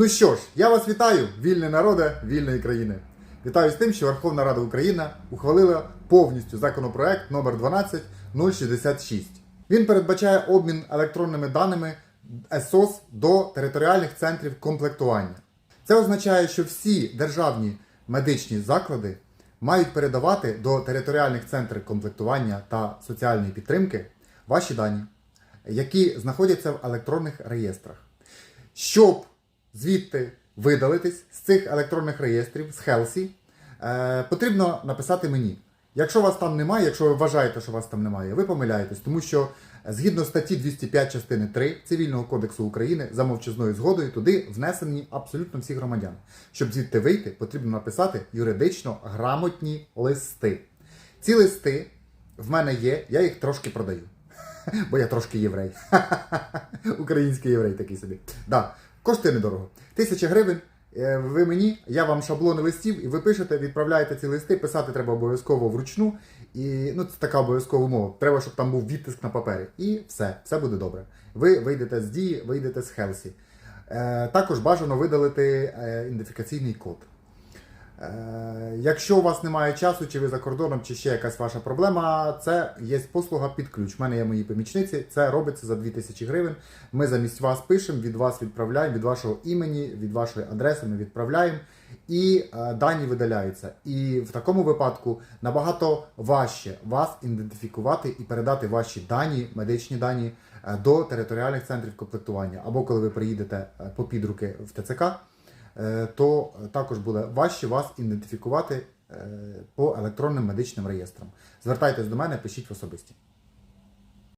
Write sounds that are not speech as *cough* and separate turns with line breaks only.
Ну що ж, я вас вітаю, вільний народе вільної країни. Вітаю з тим, що Верховна Рада України ухвалила повністю законопроект номер 12066. Він передбачає обмін електронними даними ЕСОС до територіальних центрів комплектування. Це означає, що всі державні медичні заклади мають передавати до територіальних центрів комплектування та соціальної підтримки ваші дані, які знаходяться в електронних реєстрах. Щоб звідти видалитись з цих електронних реєстрів, з Хелсі, е, потрібно написати мені. Якщо вас там немає, якщо ви вважаєте, що вас там немає, ви помиляєтесь, тому що е, згідно статті 205 частини 3 Цивільного кодексу України за мовчазною згодою туди внесені абсолютно всі громадяни. Щоб звідти вийти, потрібно написати юридично грамотні листи. Ці листи в мене є, я їх трошки продаю. *laughs* Бо я трошки єврей. *laughs* Український єврей такий собі. Да. Коштує недорого. Тисяча гривень. е, Ви мені, я вам шаблони листів, і ви пишете, відправляєте ці листи. Писати треба обов'язково вручну. І ну, це така обов'язкова умова. Треба, щоб там був відтиск на папері. І все, все буде добре. Ви вийдете з дії, вийдете з Хелсі. Е, також бажано видалити е, ідентифікаційний код. Е, Якщо у вас немає часу, чи ви за кордоном, чи ще якась ваша проблема, це є послуга під ключ. У мене є мої помічниці, це робиться за 2000 гривень. Ми замість вас пишемо, від вас відправляємо, від вашого імені, від вашої адреси ми відправляємо, і е, дані видаляються. І в такому випадку набагато важче вас ідентифікувати і передати ваші дані, медичні дані е, до територіальних центрів комплектування. Або коли ви приїдете по підруки в ТЦК то також буде важче вас ідентифікувати е, по електронним медичним реєстрам. Звертайтесь до мене, пишіть в особисті.